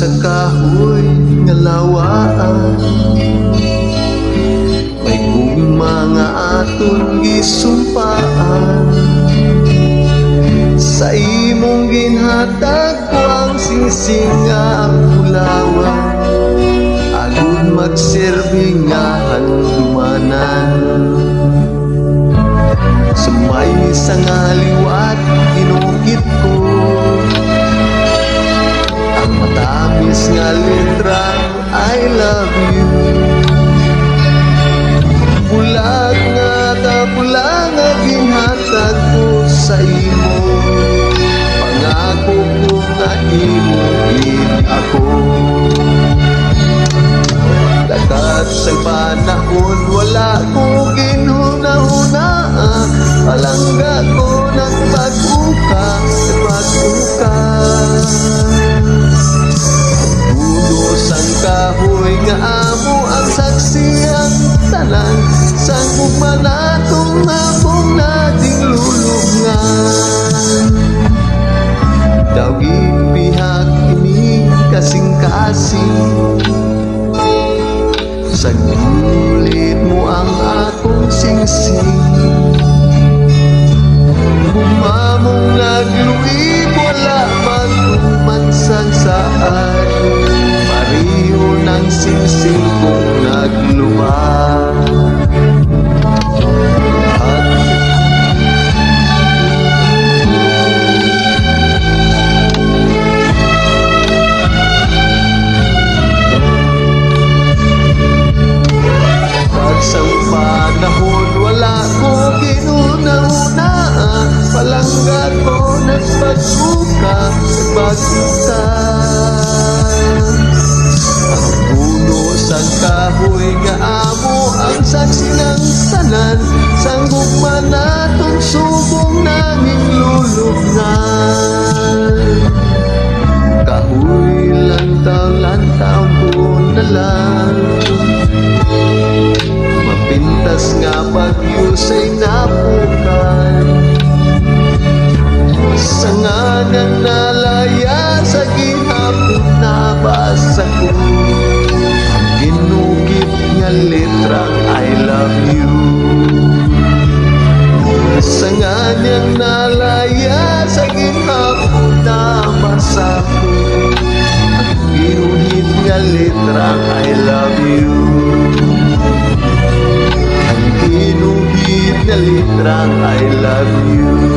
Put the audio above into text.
sa kahoy nga lawaan. May gugma nga aton gisumpaan. Sa imong ginhatag ko ang sising nga ulawan Agud magserbi nga handumanan. Sumay sa ngaliwat Ang matamis nga letra I love you. Bulag nga ta bulag nga ginhatag ko sa imo Pangako ko nga imuhin nga amo ang saksiyang tanan. Sangkog manatong hapong nating lulungan? Daw gipihak ini kasing-kasing sa gulit mo ang akong singsing kong naglumar At Pagsang panahon wala saksi ng tanan Sanggog man atong subong naming lulubnan Kahoy lantaw-lantaw ko na lang. Mapintas nga bagyo nalaya sa gihapon na basa ko Ang ginuhit nga letrang I love you. Ang inuhit na litrang I love you